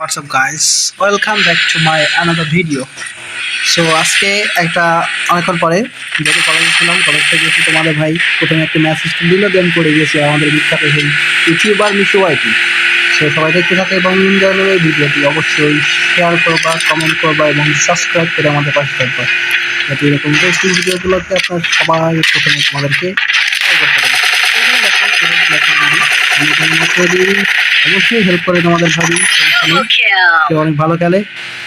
WhatsApp guys welcome back to my another video so আজকে একটা অনেকক্ষণ পরে যেহেতু কলেজে ছিলাম কলেজ থেকে এসে তোমাদের ভাই প্রথমে একটা মেসেজ দিল দেন করে গেছে আমাদের বিখ্যাত সেই ইউটিউবার মিশু ওয়াইটি সো সবাই দেখতে থাকে এবং এই ভিডিওটি। অবশ্যই শেয়ার করবা কমেন্ট করবা এবং সাবস্ক্রাইব করে আমাদের পাশে থাকবা। যাতে এরকম ইন্টারেস্টিং ভিডিওগুলোতে আপনার সবাই প্রথমে তোমাদেরকে অবশ্যই হেল্প করে তোমাদের ভাবি। অনেক ভালো খেলে।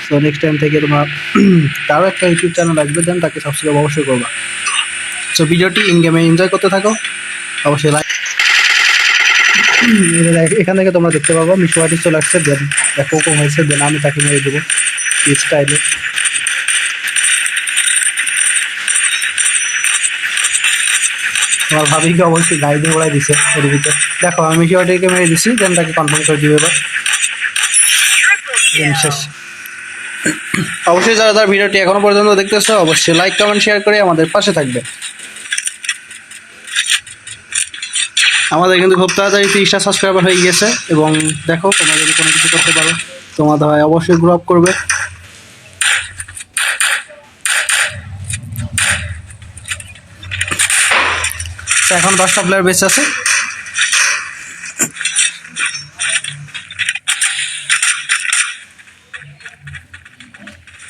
সো নেক্সট টাইম থেকে তোমার তারও একটা ইউটিউব চ্যানেল রাখবে দেন তাকে সাবস্ক্রাইব অবশ্যই করবা। সো ভিডিওটি ইন গেমে এনজয় করতে থাকো। অবশ্যই লাইক এখান থেকে তোমরা দেখতে পাবো মিশো আর্টিস্ট চলে আসছে দেন দেখো কম হয়েছে দেন আমি তাকে মেরে দেবো। স্টাইলে তোমার ভাবিকে অবশ্যই গাড়ি দিয়ে ওড়াই দিছে ওর ভিতরে। দেখো, আমি আর্টিকে মেরে দিছি? দেন তাকে কনফার্ম করে দিবে এবার। শেষ। অবশ্যই যারা যারা ভিডিওটি এখনও পর্যন্ত দেখতেছো, অবশ্যই লাইক কমেন্ট শেয়ার করে আমাদের পাশে থাকবে। আমাদের কিন্তু খুব তাড়াতাড়ি তিরিশটা সাবস্ক্রাইবার হয়ে গেছে এবং দেখো, তোমরা যদি কোনো কিছু করতে পারো, তোমাদের ভাই অবশ্যই গ্রো আপ করবে। তো এখন দশটা প্লেয়ার বেঁচে আছে।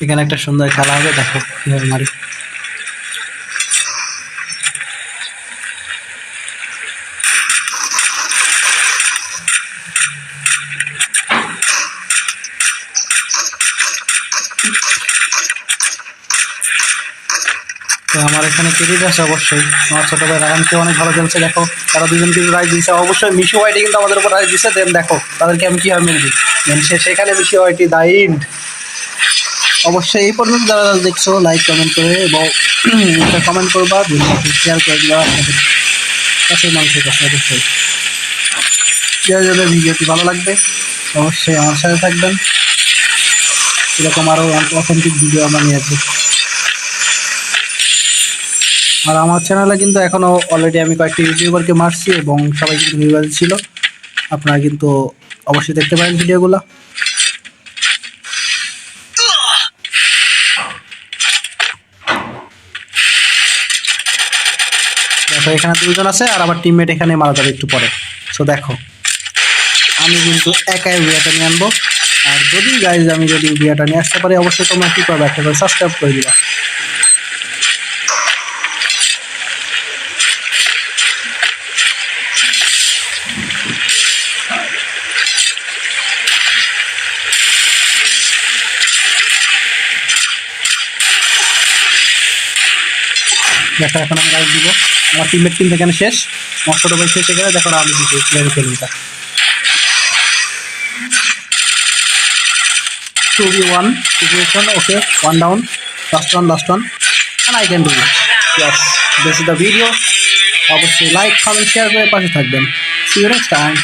এখানে একটা সুন্দর খেলা হবে দেখো কীভাবে মারি। আমার এখানে ক্রেডিট আছে অবশ্যই। আমার ছোট ভাই রায়ানকে অনেক ভালো খেলছে, দেখো। তারা দুজন কিন্তু রাইজ দিচ্ছে অবশ্যই মিশু ওয়াইটি কিন্তু আমাদের উপর রাইজ দিচ্ছে দেন দেখো, তাদেরকে আমি কীভাবে মেরে দিই? দেন সে সেখানে মিশু ওয়াইটি দাইন্ড অবশ্যই এই পর্যন্ত যারা দেখছ লাইক কমেন্ট করে এবং কমেন্ট করবা। শেয়ার করে দিবা। আপনাদের কাছের মানুষের কাছে অবশ্যই। যাদের ভিডিওটি ভালো লাগবে, অবশ্যই আমার সাথে থাকবেন। এরকম আরও অথেন্টিক ভিডিও আমরা নিয়ে আসব। আর আমার চ্যানেলে কিন্তু এখনও অলরেডি আমি কয়েকটি ইউটিউবারকে মারছি এবং সবাই কিন্তু ভিউয়ার ছিল। আপনারা কিন্তু অবশ্যই দেখতে পারেন ভিডিওগুলো। দেখো, এখানে দুজন আছে আর আমার টিমমেট এখানে মারা যাবে একটু পরে। সো দেখো, আমি কিন্তু একাই বিয়াটা নিয়ে আনব। আর যদি গাইজ আমি যদি বিয়াটা নিয়ে আসতে পারি, অবশ্যই তোমরা কী করবে একটা করে সাবস্ক্রাইব করে দিবা। দেখো এখন আমি দিব। আমার এখানে শেষ। ছোটো ভাই শেষ এখানে। দেখো খেলুটা two B one situation okay one down last one last one can do it. Yes, this is the video. অবশ্যই লাইক কমেন্ট শেয়ার করে পাশে থাকবেন। C you next time